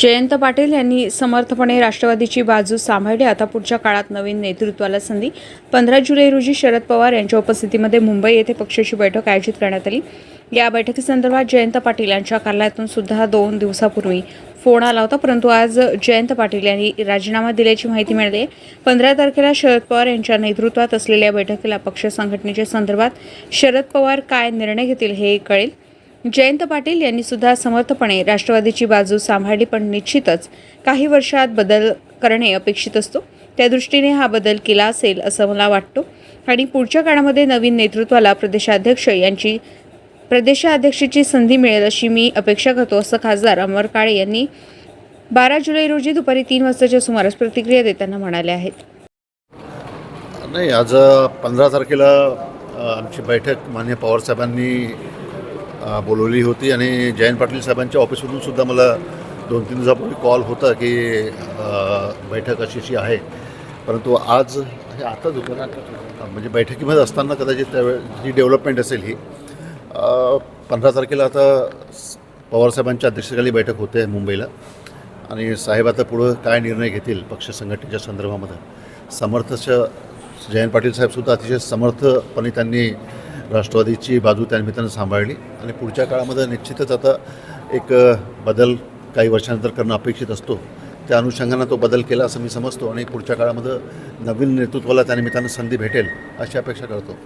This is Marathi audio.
जयंत पाटील यांनी समर्थपणे राष्ट्रवादीची बाजू सांभाळली. आता पुढच्या काळात नवीन नेतृत्वाला संधी. पंधरा जुलै रोजी शरद पवार यांच्या उपस्थितीमध्ये मुंबई येथे पक्षाची बैठक आयोजित करण्यात आली. या बैठकीसंदर्भात जयंत पाटील यांच्या कार्यालयातून सुद्धा दोन दिवसापूर्वी फोन आला होता. परंतु आज जयंत पाटील यांनी राजीनामा दिल्याची माहिती मिळाली. पंधरा तारखेला शरद पवार यांच्या नेतृत्वात असलेल्या बैठकीला पक्ष संघटनेच्या संदर्भात शरद पवार काय निर्णय घेतील हे कळेल. जयंत पाटील यांनी सुद्धा समर्थपणे राष्ट्रवादीची बाजू सांभाळली पण निश्चितच काही वर्षात बदल करणे अपेक्षित असतो. त्या दृष्टीने हा बदल केला असेल असं मला वाटतो. आणि पुढच्या काळामध्ये नवीन नेतृत्वाला प्रदेशाध्यक्ष यांची प्रदेशाध्यक्षाची संधी मिळेल अशी मी अपेक्षा करतो असं खासदार अमर काळे यांनी बारा जुलै रोजी दुपारी तीन वाजताच्या सुमारास प्रतिक्रिया देताना म्हणाले आहेत. नाही आज पंधरा तारखेला आमची बैठक मान्य पवारसाहेबांनी बोलवली होती आणि जयंत पाटील साहेबांच्या ऑफिसमधून सुद्धा मला दोन तीन दिवसापूर्वी कॉल होता की बैठक अशी अशी आहे. परंतु आज हे आताच होतं म्हणजे बैठकीमध्ये असताना कदाचित त्यावेळे जी डेव्हलपमेंट असेल ही पंधरा तारखेला आता पवारसाहेबांच्या अध्यक्षतेखाली बैठक होते मुंबईला. आणि साहेब आता पुढं काय निर्णय घेतील पक्ष संघटनेच्या संदर्भामध्ये? समर्थच्या जयंत पाटील साहेबसुद्धा अतिशय समर्थपणे त्यांनी राष्ट्रवादीची बाजू त्या निमित्तानं सांभाळली. आणि पुढच्या काळामध्ये निश्चितच आता एक बदल काही वर्षानंतर करणं अपेक्षित असतो. त्या अनुषंगानं तो बदल केला असं मी समजतो आणि पुढच्या काळामध्ये नवीन नेतृत्वाला त्या निमित्तानं संधी भेटेल अशी अपेक्षा करतो.